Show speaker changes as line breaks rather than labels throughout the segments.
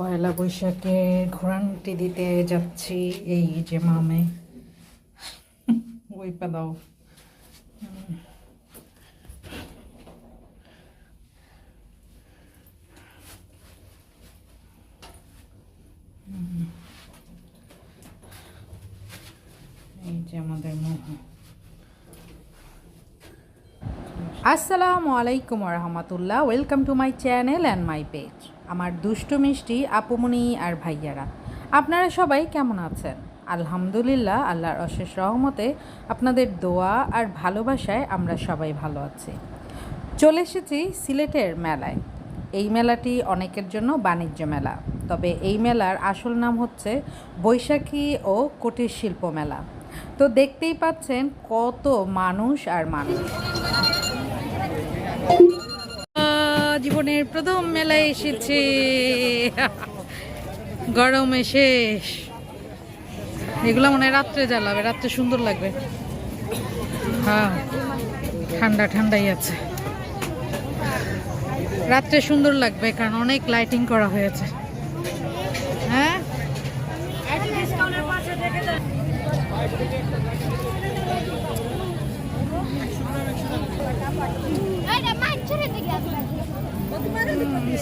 পয়লা বৈশাখে ঘোরান্টি দিতে যাচ্ছি এই যে মামে। ওই দাও এই যে আমাদের মোহ। আসসালামু আলাইকুম রহমতুল্লাহ। Welcome to my channel and my page. আমার দুষ্টু মিষ্টি আপুমনি আর ভাইয়ারা। আপনারা সবাই কেমন আছেন? আলহামদুলিল্লাহ, আল্লাহর অশেষ রহমতে আপনাদের দোয়া আর ভালোবাসায় আমরা সবাই ভালো আছি। চলে এসেছি সিলেটের মেলায়। এই মেলাটি অনেকের জন্য বাণিজ্য মেলা। তবে এই মেলার আসল নাম হচ্ছে বৈশাখী ও কুটির শিল্প মেলা। তো দেখতেই পাচ্ছেন কত মানুষ আর মানুষ। জীবনের প্রথম মেলায় এসেছে। গরমে শেষ। এগুলো মনে হয় রাত্রে জ্বালাবে, রাত্রে সুন্দর লাগবে। হ্যাঁ ঠান্ডা ঠান্ডাই আছে। রাত্রে সুন্দর লাগবে কারণ অনেক লাইটিং করা হয়েছে। হ্যাঁ?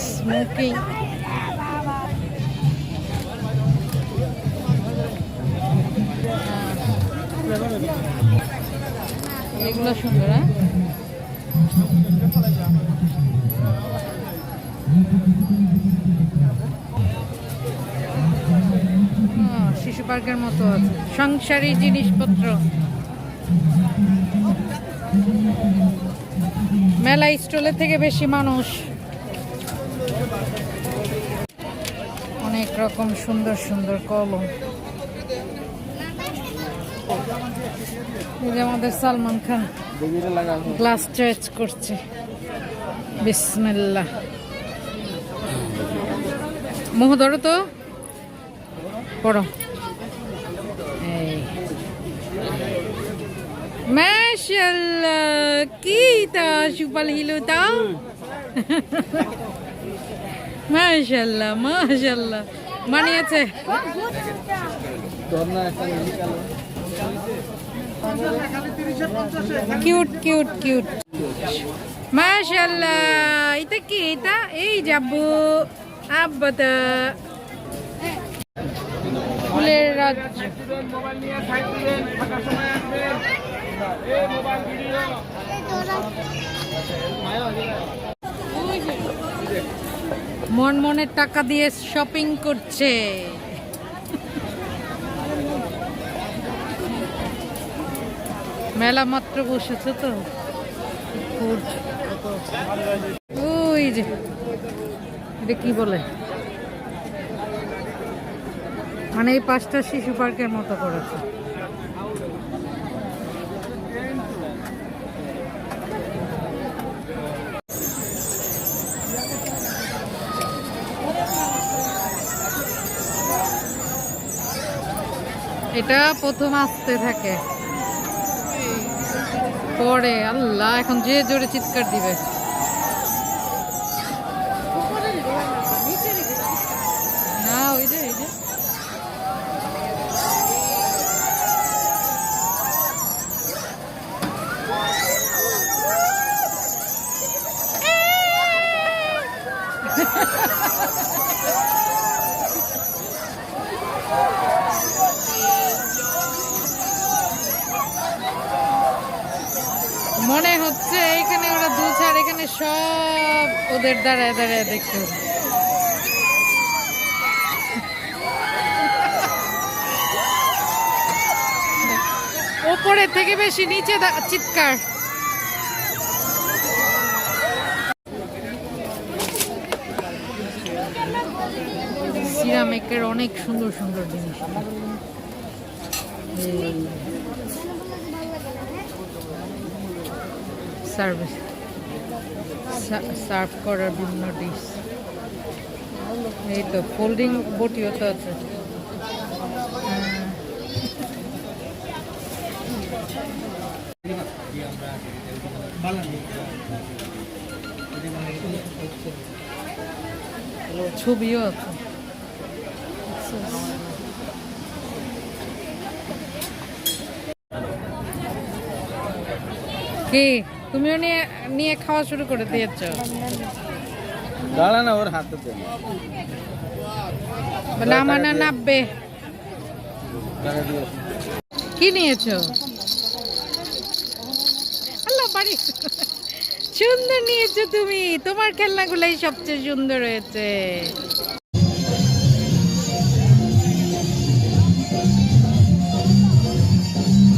স্মোকিং এগুলো সুন্দর হ্যাঁ? শিশু পার্কের মতো আছে। সংসারী জিনিসপত্র। মেলা স্টলের থেকে বেশি মানুষ। অনেক রকম সুন্দর সুন্দর কলম। আমাদের সালমান খান গ্লাস চেঞ্জ করছে। বিসমিল্লাহ। মোহ ধরো তো। পড়ো। মাশাল্লাহ কি তা সুপাল হিলো তা মাশাল্লাহ মাশাল্লাহ মানিয়েছে কিউট কিউট কিউট। মাশাল্লাহ এটা কি এটা? এই যাব আব্বাতা মন মনের টাকা দিয়ে শপিং করছে। মেলা মাত্র বসেছে তো। ওই যে, এটা কি বলে? মানে এই পাঁচটা শিশু পার্কের মতো করেছে। এটা প্রথম আসতে থাকে। পরে আল্লাহ এখন যে জোরে চিৎকার দিবে না ওই যে ওই যে মনে হচ্ছে এখানে ওরা দু ছাড় এখানে সব ওদের দাঁড়ায় দাঁড়ায় দেখতে। ওপরে থেকে বেশি নিচে চিৎকার সিরামিকের অনেক সুন্দর সুন্দর জিনিস সার্ভিস সার্ভ করার বিভিন্ন ডিশ এই তো ফোল্ডিং বটিও তো আছে। হ্যাঁ। ছবিও আছে
আছে।
কি? তুমিও নিয়ে নিয়ে খাওয়া শুরু করে দিয়েছ।
দাঁড়া না ওর হাতে দে।
নামানা নাববে। কি নিয়েছো? আল্লাহ বাড়ি। সুন্দর নিয়েছো তুমি। তোমার খেলনাগুলাই সবচেয়ে সুন্দর হয়েছে।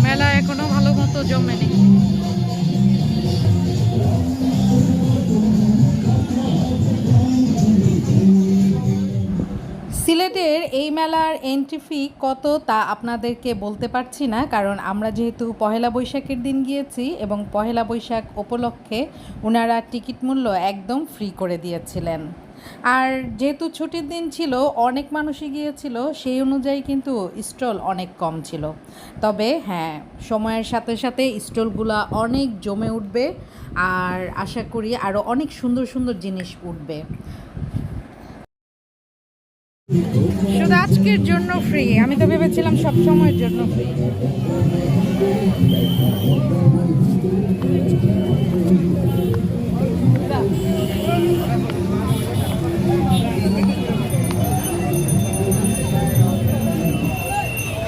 মেলা এখনও ভালো মতো জমেনি। সিলেটের এই মেলার এন্ট্রি ফি কত তা আপনাদেরকে বলতে পারছি না, কারণ আমরা যেহেতু পহেলা বৈশাখের দিন গিয়েছি এবং পহেলা বৈশাখ উপলক্ষে ওনারা টিকিট মূল্য একদম ফ্রি করে দিয়েছিলেন। আর যেহেতু ছুটির দিন ছিল, অনেক মানুষই গিয়েছিল, সেই অনুযায়ী কিন্তু স্টল অনেক কম ছিল। তবে হ্যাঁ সময়ের সাথে সাথে স্টলগুলা অনেক জমে উঠবে, আর আশা করি আরও অনেক সুন্দর সুন্দর জিনিস উঠবে। শুধু আজকের জন্য ফ্রি আমি তো ভেবেছিলাম সব সময়ের জন্য ফ্রি